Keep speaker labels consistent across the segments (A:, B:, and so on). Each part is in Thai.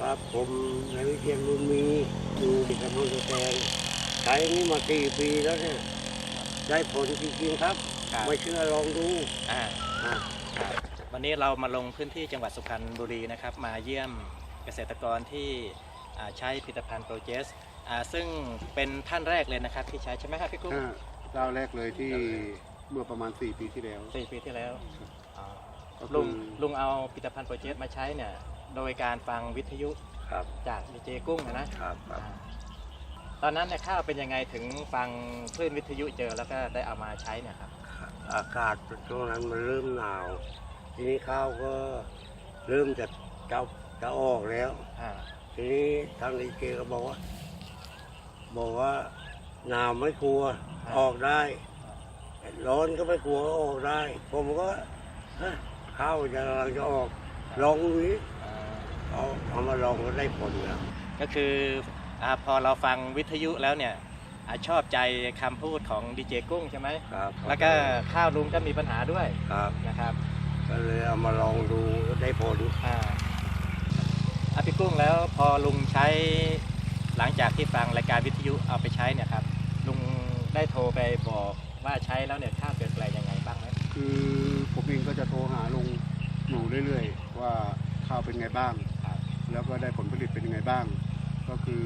A: ครับผมนายวิเชียนบุญมีอยู่ที่ตำบลตะแกรงใช้นี่มาสี่ปีแล้วเนี่ยได้ผลจริงๆครับ
B: ครับ
A: ไม่เชื่อลองดู
B: อ่า
A: อะ
B: ครับวันนี้เรามาลงพื้นที่จังหวัดสุพรรณบุรีนะครับ มาเยี่ยมเกษตรกรที่อ่าใช้ผลิตภัณฑ์โปรเจสอ่าซึ่งเป็นท่านแรกเลยนะครับที่ใช้ใช่ไหมครับพี่กุ้ง
C: ถ้าเจ้าแรกเลยที่เมื่อประมาณ 4 ปีที่แล้ว
B: สี่ปีที่แล้วอ๋อ
C: ก็คือ
B: ลุงลุงเอาผลิตภัณฑ์โปรเจสมาใช้เนี่ย โดยการฟังวิทยุ
A: ครับ
B: จากดีเจกุ้งนะนะครับ
A: ครับ
B: อ่าตอนนั้นเนี่ยข้าวเป็นยังไงถึงฟังคลื่นวิทยุเจอแล้วก็ได้เอามาใช้เนี่ยครับ
A: อากาศช่วงนั้นมันเริ่มหนาว ทีนี้ข้าวก็เริ่มจะจะจะออกแล้ว
B: อ่า
A: ทีนี้ทางดีเจก็บอกว่า บอกว่าหนาวไม่กลัวออกได้ ร้อนก็ไม่กลัวก็ออกได้ ผมก็เอ้ยข้าวจะกำลังจะออกลองดูดิ
B: อ่า
A: เอาเอามาลองก็ได้ผลแล้ว
B: ก็คืออาพอเราฟังวิทยุแล้วเนี่ยอาชอบใจคำพูดของดีเจกุ้งใช่ไหม
A: ครับ
B: แล้วก็ข้าวลุงก็มีปัญหาด้วย
A: ครับ
B: นะครับ
A: ก็เลยเอามาลองดูก็ได้ผล
B: อ่าอาพี่กุ้งแล้วพอลุงใช้หลังจากที่ฟังรายการวิทยุเอาไปใช้เนี่ยครับลุงได้โทรไปบอกว่าใช้แล้วเนี่ยข้าวเปลี่ยนแปลงยังไงบ้างไหม
C: คือผมเองก็จะโทรหาลุงอยู่เรื่อย ๆ ว่าข้าวเป็นไงบ้าง
B: ครับ
C: แล้วก็ได้ผลผลิตเป็นยังไงบ้าง ก็คือ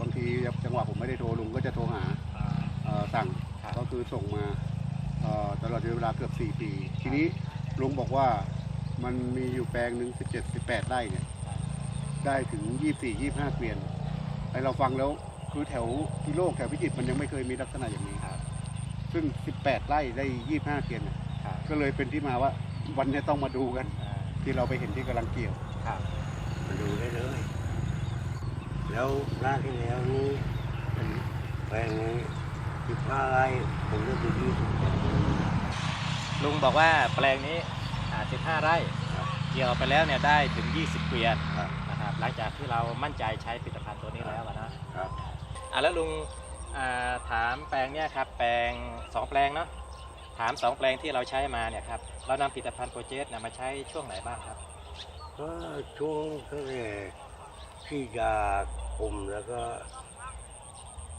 C: บางทีจังหวะผมไม่ได้โทรลุงก็จะโทรหา
B: อ่า
C: เอ่อสั่ง
B: ครับ
C: ก็คือส่งมาเอ่อตลอดเวลาเกือบ 4 ปี ทีนี้ลุงบอกว่ามันมีอยู่แปลงหนึ่ง17 18ไร่เนี่ย ได้ถึง 24 25 เกวียนไอเราฟังแล้วคือแถวพิโลกแถวพิจิตรมันยังไม่เคยมีลักษณะอย่างนี้
B: ครับ
C: ซึ่ง 18 ไร่ได้ 25 เกวียนเนี่ย
B: ครับ
C: ก็เลยเป็นที่มาว่าวันนี้ต้องมาดูกัน
B: อ่า
C: ที่เราไปเห็นที่กำลังเกี่ยว
B: ครับ
A: มาดูได้เลย แล้วหน้าที่แล้วนี้เป็นแปลงนี้สิบห้าไร่ผมเลือกดูยี่สิบ
B: ลุงบอกว่าแปลงนี้อ่า15 ไร่
A: ครับ
B: เกี่ยวไปแล้วเนี่ยได้ถึง 20 เกวียน
A: ครับ
B: นะครับหลังจากที่เรามั่นใจใช้ผลิตภัณฑ์ตัวนี้แล้วอะนะครับ อะแล้วลุงอ่าถามแปลงเนี่ยครับแปลงสองแปลงเนาะถามสองแปลงที่เราใช้มาเนี่ยครับเรานำผลิตภัณฑ์โปรเจสเนี่ยมาใช้ช่วงไหนบ้างครับ
A: ก็ช่วงก็เลยที่ยาคุมแล้วก็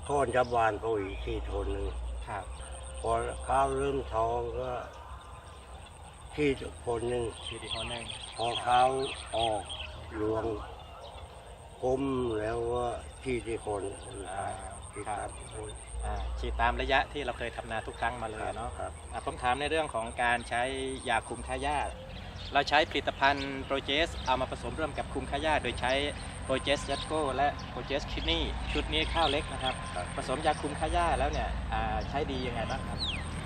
A: ทอนจับวานปุ๋ยที่ทนหนึ่ง
B: ครับ
A: พอข้าวเริ่มท้องก็ที่คนหนึ่ง
B: ชีดีโคนหนึ่ง
A: พอข้าวออกรวงกลมแล้วก็ที่ที่คน
B: อ่า
A: ที่
B: ค
A: ค
B: รั
A: รั
B: บบอ่าฉีดตามระยะที่เราเคยทำนาทุกครั้งมาเลยเนาะ
A: ครับ
B: อะผมถามในเรื่องของการใช้ยาคุมค่าหญ้า เราใช้ผลิตภัณฑ์โปรเจสเอามาผสมร่วมกับคุมค่าหญ้าโดยใช้โปรเจสยัตโกและโปรเจสคิดนี่ชุดนี้ข้าวเล็กนะครับ
A: ครับ
B: ผสมยาคุมค่าหญ้าแล้วเนี่ยอ่าใช้ดียังไงบ้างครับ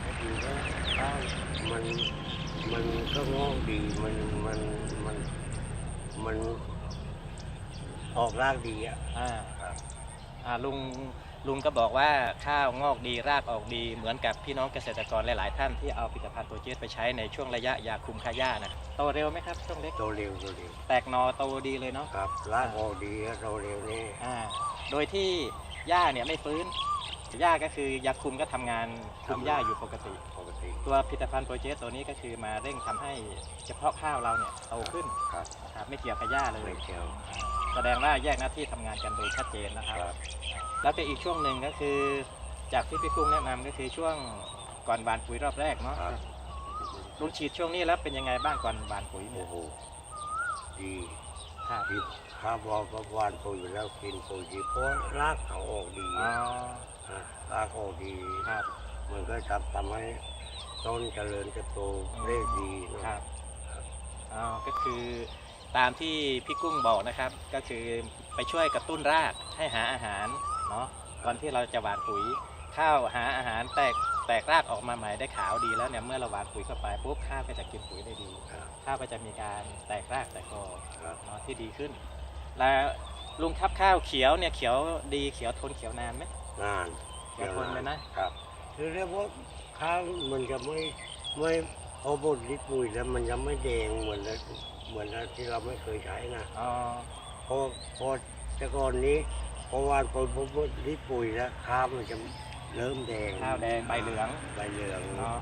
A: ก็คือว่าข้าวมันมันก็งอกดีมันมันมันมันออกรากดีอะ
B: อ่า
A: ครับ
B: อ่าลุง ลุงก็บอกว่าข้าวงอกดีรากออกดี เหมือนกับพี่น้องเกษตรกรหลาย ๆ ท่านที่เอาผลิตภัณฑ์โปรเจสไปใช้ในช่วงระยะยาคุมค่าหญ้านะโตเร็วไหมครับช่วงเล็ก
A: โตเร็วโตเร็ว
B: แตกหนอโตดีเลยเนาะ
A: ครับรากออกดีก็โตเร็วนี่
B: อ่าโดยที่หญ้าเนี่ยไม่ฟื้นหญ้าก็คือยาคุมก็ทำงานคุมหญ้าอยู่ปกติ
A: ปกติ
B: ตัวผลิตภัณฑ์โปรเจสตัวนี้ก็คือมาเร่งทำให้เฉพาะข้าวเราเนี่ยโตขึ้น
A: ครับ
B: นะครับไม่เกี่ยวกับหญ้าเลย
A: ไม่เกี่ยว
B: แสดงว่าแยกหน้าที่ทำงานกันโดยชัดเจนนะค
A: ครับรับ
B: แล้วก็อีกช่วงหนึ่งก็คือจากที่พี่กุ้งแนะนำก็คือช่วงก่อนบานปุ๋ยรอบแรกเนาะ
A: ครับ
B: ลุงฉีดช่วงนี้แล้วเป็นยังไงบ้างก่อนบานปุ๋ยเนี่
A: โอ้
B: ย
A: โหดี
B: ครับ
A: ดีข้าวบอประวานปุ๋ยแล้วกินปุ๋ยดีเพราะรากเขาออกดี
B: อ๋อ
A: นะรากออกดี
B: ครับ
A: มันก็ทำทำให้ต้นเจริญเติบโตได้ดีนะครับ
B: อ๋อก็คือตามที่พี่กุ้งบอกนะครับ ก็คือไปช่วยกระตุ้นรากให้หาอาหาร เนาะก่อนที่เราจะหว่านปุ๋ยข้าวหาอาหารแตกแตกรากออกมาใหม่ได้ขาวดีแล้วเนี่ยเมื่อเราหว่านปุ๋ยเข้าไปปุ๊บข้าวก็จะกินปุ๋ยได้ดี
A: ครับ
B: ข้าวก็จะมีการแตกรากแตกกอ
A: ครับ
B: เนาะที่ดีขึ้น แล้วลุงทับข้าวเขียวเนี่ยเขียวดีเขียวทนเขียวนานไหม
A: งาน
B: เดี๋ยวทนเลยนะ
A: ครับคือเรียกว่าข้าวมันจะไม่ไม่พอบดลิปุ๋ยแล้วมันจะไม่แดงเหมือนเหมือนที่เราไม่เคยใช้นะ
B: อ๋อ
A: พอพอแต่ก่อนนี้ พอวานปุ๋ยพอบดลิปุ๋ยแล้วข้าวมันจะเริ่มแดง
B: ข้าวแดงใบเหลือง
A: ใบเหลือง
B: เนาะ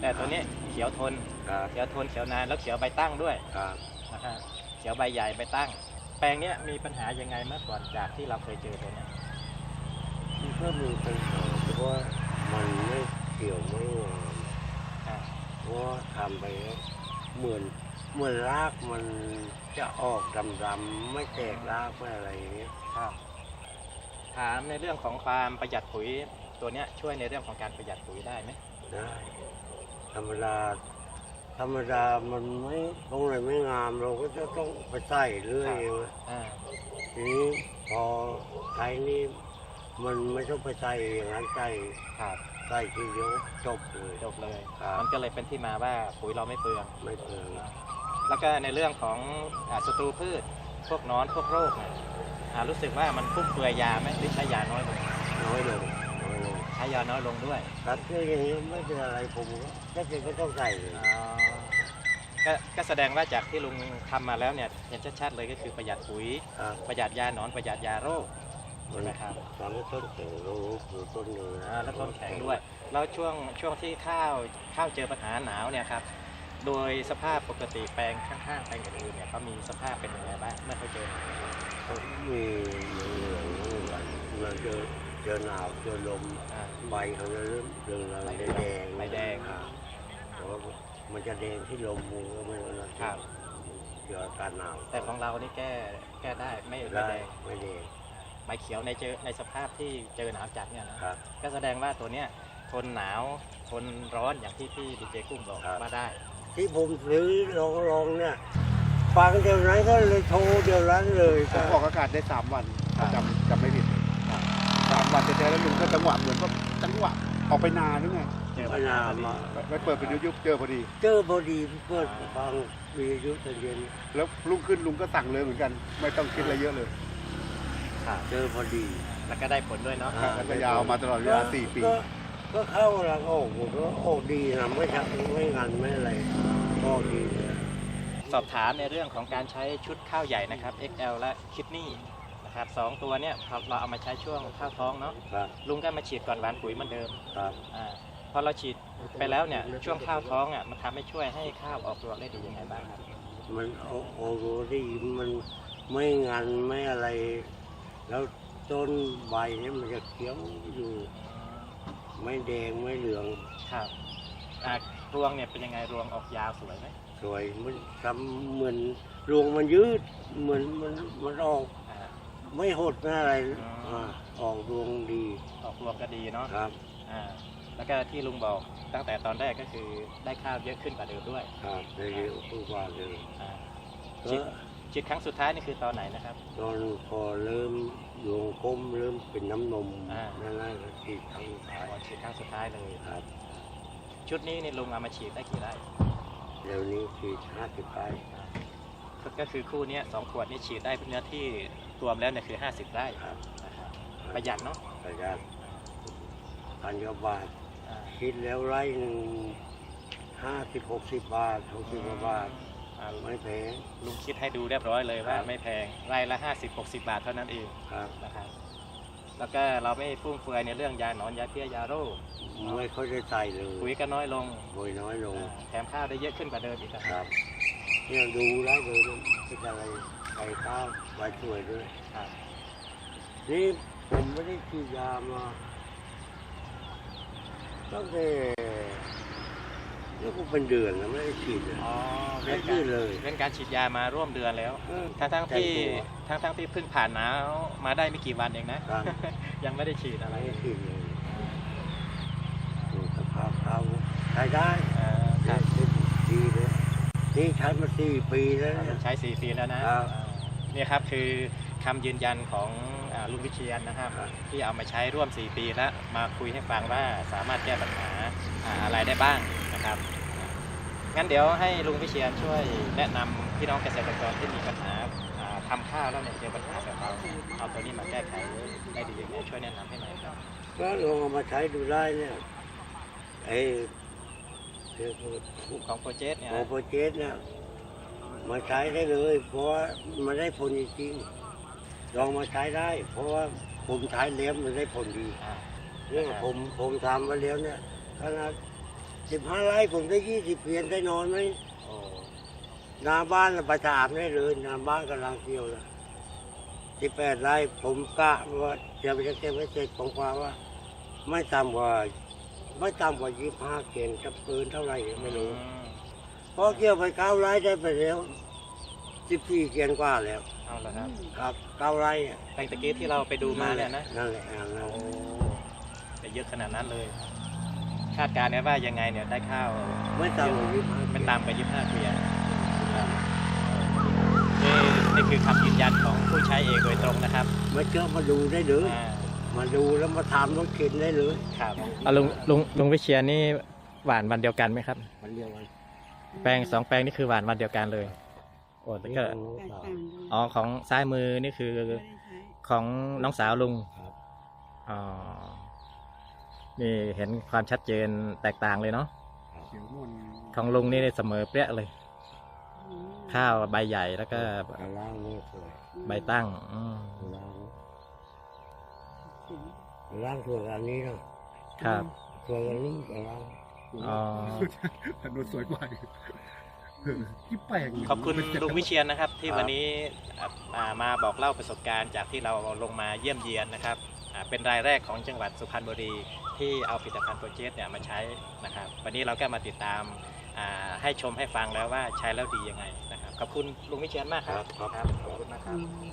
B: แต่ตัวนี้เขียวทน
A: ครับ
B: เขียวทนเขียวนานแล้วเขียวใบตั้งด้วย
A: ครับ
B: นะฮะเขียวใบใหญ่ใบตั้ง แปลงเนี้ยมีปัญหายังไงเมื่อก่อนจากที่เราเคยเจอตัวเนี้ย
A: มันก็มีปัญหาเพราะว่ามันไม่เกี่ยวไม่งาม
B: อ่า
A: เพราะว่าทำไปแล้วเหมือนเหมือนรากมันจะออกดำๆไม่แตกรากไม่อะไรอย่างเงี้ย
B: ครับ ถามในเรื่องของความประหยัดปุ๋ยตัวเนี้ยช่วยในเรื่องของการประหยัดปุ๋ยได้ไหม
A: ได้ ธรรมดาธรรมดามันไม่ตรงไหนไม่งามเราก็จะต้องไปใส่เรื่อยเองนะ
B: อ่า
A: ทีนี้พอใช้นี่มันไม่ต้องไปใส่อย่างนั้นใส่
B: ครับ
A: ใส่ทีเดียวจบเลย
B: จบเลย
A: ครับ
B: มันก็เลยเป็นที่มาว่าปุ๋ยเราไม่เปลือง
A: ไม่เปลือง
B: แล้วก็ในเรื่องของอาศัตรูพืช พวกหนอนพวกโรคเนี่ย อ่ารู้สึกว่ามันฟุ่มเฟือยยาไหมหรือใช้ยาน้อยลง
A: น้อยลงน้อยลง
B: ใช้ยาน้อยลงด้วย
A: ครับคืออย่างนี้ไม่เป็นอะไรผมก็ก็คือก็ต้องใส่เลย
B: อ๋อก็ก็แสดงว่าจากที่ลุงทำมาแล้วเนี่ยเห็นชัดๆเลยก็คือประหยัดปุ๋ย
A: ครับ
B: ประหยัดยาหนอนประหยัดยาโรค
A: มั
B: ใช่
A: น
B: ไหมครับ
A: ตอนนี้ต้นแข็งรู้คือต้นเนื้อ
B: อ่าแล้วต้นแข็งด้วย แล้วช่วงช่วงที่ข้าวข้าวเจอปัญหาหนาวเนี่ยครับ โดยสภาพปกติแปลงข้างๆแปลงอื่นๆเนี่ยเขามีสภาพเป็นยังไงบ้างเมื่อเขาเจอหนาว
A: เขามีเหลืองๆเหมือนกันมันเจอเจอหนาวเจอลม
B: อ่า
A: ใบเขาจะเริ่มเรืองราง
B: ใบ
A: แดง
B: ใบแดง
A: ครับเพราะว่ามันจะแดงที่ลมมือก็ไม่รู้นะครับเกี่ยวกับการหนาว
B: แต่ของเรานี่แก้แก้ได้ไม่ไม่
A: ได้
B: แดง
A: ไม่แดง
B: ใบเขียวในเจอในสภาพที่เจอหนาวจัดเนี่ยนะ ครับ ก็แสดงว่าตัวเนี้ยทนหนาวทนร้อนอย่างที่พี่ดีเจกุ้งบอก
A: ครับ
B: ว่าได้
A: ที่ผมซื้อลองลองๆเนี่ย ฟังเดี๋ยวนั้นก็เลยโทรเดี๋ยวนั้นเลย
C: ผมออกอากาศได้สามวัน
B: ครับ
C: จำจำไม่ผิดสามวันเจอแล้วลุงก็จังหวะเหมือนว่าจังหวะออกไปนาหรือไง
B: เจอ
A: พ
B: ปัญหา
A: นา
B: พอดี
A: มา
C: ไปเปิดเป็นยุคเจอพอดี
A: เจอพอดีเพื่อนฟังวิทยุตอนเย็น
C: แล้วลุงขึ้นลุงก็สั่งเลยเหมือนกัน ไม่ต้องคิดอะไรเยอะเลย
B: ครับ
A: เจอพอดี
B: แล้วก็ได้ผลด้วยเนาะ
A: อ่า
C: แล้วก็ยาวมาตลอดเวลาสี่ปี
A: ก็ ก็เข้าแล้วก็ออกผมก็ออกดีนะไม่ชักไม่งันไม่อะไรก็ดีเลย
B: สอบถามในเรื่องของการใช้ชุดข้าวใหญ่นะครับ XL และคิดนี่นะครับสองตัวเนี่ยเราเราเอามาใช้ช่วงข้าวท้องเนาะ
A: ครับ
B: ลุงก็มาฉีดก่อนหวานปุ๋ยเหมือนเดิม
A: ครับ
B: อาพอเราฉีดไปแล้วเนี่ยช่วงข้าวท้องอะมันทำให้ช่วยให้ข้าวออกรวงได้ดียังไงบ้างครับ
A: มันโอโอโรดีมันไม่งันไม่อะไร แล้วต้นใบเนี่ยมันจะเขียวอยู่ ไม่แดงไม่เหลือง
B: ครับอ่ารวงเนี่ยเป็นยังไงรวงออกยาวสวยไหม
A: สวยมันทำเหมือนรวงมันยืดเหมือนมันมันออก
B: อ่า
A: ไม่หดไม่อะไร
B: อืม
A: อ่าออกรวงดี
B: ออกรวงก็ดีเนาะ
A: ครับ
B: อ่าแล้วก็ที่ลุงบอกตั้งแต่ตอนแรกก็คือได้ข้าวเยอะขึ้นกว่าเดิมด้วย
A: ครับได้เยอะกว่าเลย
B: อ่า
A: ก็
B: ฉีดครั้งสุดท้ายนี่คือตอนไหนนะครับ
A: ตอนพอเริ่ม รวงก้มเริ่มเป็นน้ำนม
B: อ่า
A: นั่นแหละก็ฉีดครั้งสุดท้าย
B: อ๋อฉีดครั้งสุดท้ายเลย
A: ครับ
B: ชุดนี้นี่ลุงเอามาฉีดได้กี่ไร่
A: เดี๋ยวนี้ฉีดห้าสิบไป
B: ก็คือคู่เนี้ยสองขวดนี่ฉีดได้เนื้อที่รวมแล้วเนี่ยคือ 50 ไร่
A: ครับ
B: นะครับประหยัดเนาะ
A: ประหยัดพันกว่าบาท
B: อ่า
A: คิดแล้วไร่หนึ่งห้าสิบหกสิบบาทหกสิบกว่าบาท
B: อ่า
A: ไม่แพง
B: ลุงคิดให้ดูเรียบร้อยเลยว่า
A: ครับ
B: ไม่แพงไร่ละ 50 60 บาทเท่านั้นเอง
A: ครับ
B: นะครับ แล้วก็เราไม่ฟุ่มเฟือยในเรื่องยาหนอนยาเพี้ยยาโรค
A: ไม่ค่อยได้ใส่เลย
B: ปุ๋ยก็น้อยลง
A: โอยน้อยลง
B: อ่าแถมข้าวได้เยอะขึ้นกว่าเดิมอีกนะ
A: ค
B: ค
A: รั
B: รั
A: บบเนี่ยดูได้เลยมันเป็นอะไรใส่ข้าวใบสวยด้วย
B: ครับ
A: นี่ผมไม่ได้ฉีดยามาตั้งแต่ นี่ก็เป็นเดือนแล้วไม่ได้ฉีดเลย
B: อ๋อ
A: ไม่
B: เว้น
A: ได้
B: กา
A: ฉี
B: ร
A: ดเลย
B: เว้นการฉีดยามาร่วมเดือนแล้ว
A: เออ
B: ทั้งทั้งๆที่
A: แต่งตัว
B: ทั้งทั้งๆที่เพิ่งผ่านหนาวมาได้ไม่กี่วันเองนะ
A: ครับ
B: ยังไม่ได้ฉีดอะไร
A: ไม่ได้ฉีดเลยดูสภาพเขาใช้ได้
B: เอ่อครับ
A: ดีเลยนี่ใช้มาสี่ปีแล้วเนี่ย
B: ใช้ 4 ปีแล้วนะครับอ่าเนี่ยครับคือคำยืนยันของอ่าลุงวิเชียนนะครับ
A: ครับ
B: ที่เอามาใช้ร่วม 4 ปีแล้วมาคุยให้ฟังว่าสามารถแก้ปัญหาอ่าอะไรได้บ้าง นะครับ งั้นเดี๋ยวให้ลุงวิเชียนช่วยแนะนำพี่น้องเกษตรกรที่มีปัญหาอ่าทำข้าวแล้วเนี่ยเจอปัญหาแบบเราเอาตัวนี้มาแก้ไขได้ดียังไงช่วยแนะนำให้หน่อยครับ
A: ก็ลองเอามาใช้ดูได้เนี่ยไอ้เรียกว่า
B: ของโปรเจกต์เนี่ย
A: โอโปรเจกต์เนี่ยมาใช้ได้เลย เพราะว่ามันได้ผลจริงๆลองมาใช้ได้ เพราะว่าผมใช้เลี้ยงมันได้ผลดี
B: อ่า
A: เนี่ยผมผมทำมาเลี้ยงเนี่ยขนาด สิบห้าไร่ผมได้ยี่สิบเพียนได้นอนไหม
B: โอ้
A: นาบ้านน่ะไปถามได้เลยนาบ้านกำลังเกี่ยวเลย
B: ค
A: สิบแปดไร่ผมกะว่าจะไปเก็บไว้เสร็จผมกว่าว่า ไม่ต่ำกว่าไม่ต่ำกว่ายี่ห้าเกณฑ์จะเกินเท่าไหร่ไม่รู้
B: อืม
A: เพราะเกี่ยวไปเก้าไร่ได้ไปแล้วสิบสี่เกณฑ์กว่าแล้ว
B: เอาละครับ
A: ครับเก้าไร่อะ
B: ตั้งแต่กี้ที่เราไปดูมาเนี่ยนะ
A: นั่นแหละนั่นแหละ
B: โอ้ไปเยอะขนาดนั้นเลย คาดการณ์เนี่ยว่ายังไงเนี่ยได้ข้าว
A: ไม่ต่ำกว่ายี่ห้า
B: เป็นตามไปยี่ห้าเกวียนครับนี่นี่คือคำยืนยันของผู้ใช้เองโดยตรงนะครับ
A: มาเจอมาดูได้เลย
B: อ่า
A: มาดูแล้วมาถามรถเข็นได้เลย
B: ครับลุงลุงลุงวิเชียนนี่หวานวันเดียวกันไหมครับ
A: มันเรียกว่า
B: แปลงสองแปลงนี่คือหวานวันเดียวกันเลยโอ้แต่ก็
A: ของน้องสาว
B: อ๋อของซ้ายมือนี่คือของน้องสาวลุง
A: ครับ
B: อ๋อ นี่เห็นความชัดเจนแตกต่างเลยเนาะ
C: เขียวม่วน
B: ของลุงนี่เสมอเปรี้ยเลย ข้าวใบใหญ่แล้วก็
A: กระล่างนี่สวย
B: ใบตั้งอืม
A: กระล่างกระล่างสวยกว่าอันนี้เนาะ
B: ครับ
A: สวยกว่านี้กระล่าง
B: อ๋อ
C: ถนนสวยกว่าอีกที่แปลก
B: ขอบคุณลุงวิเชียนนะครับ ที่วันนี้อะอ่ามาบอกเล่าประสบการณ์จากที่เราลงมาเยี่ยมเยียนนะครับอ่า เป็นรายแรกของจังหวัดสุพรรณบุรีที่เอาผลิตภัณฑ์โปรเจกต์เนี่ยมาใช้นะครับ วันนี้เราก็มาติดตามอ่าให้ชมให้ฟังแล้วว่าใช้แล้วดียังไงนะครับขอบคุณลุงวิเชียนมากครับ
A: ครับ
B: ขอบคุณมากครับ
D: อืม